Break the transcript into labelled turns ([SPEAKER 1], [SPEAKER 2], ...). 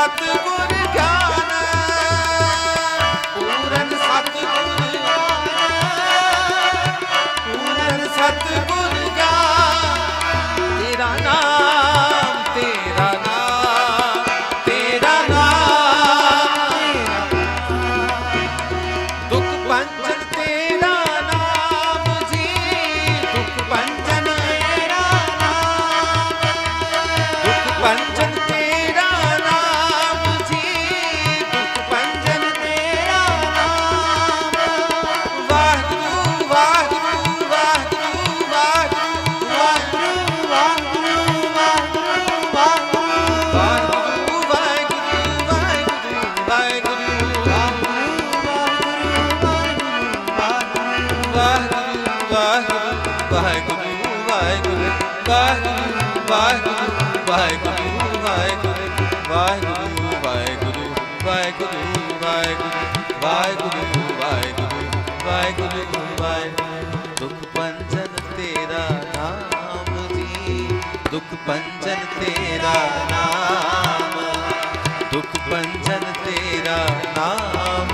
[SPEAKER 1] ਸਤਿਗੁਰ ਗਿਆਨ ਦੁਖ ਪੰਜਨ ਤੇਰਾ ਨਾਮ ਦੁਖ ਪੰਜਨ ਤੇਰਾ ਨਾਮ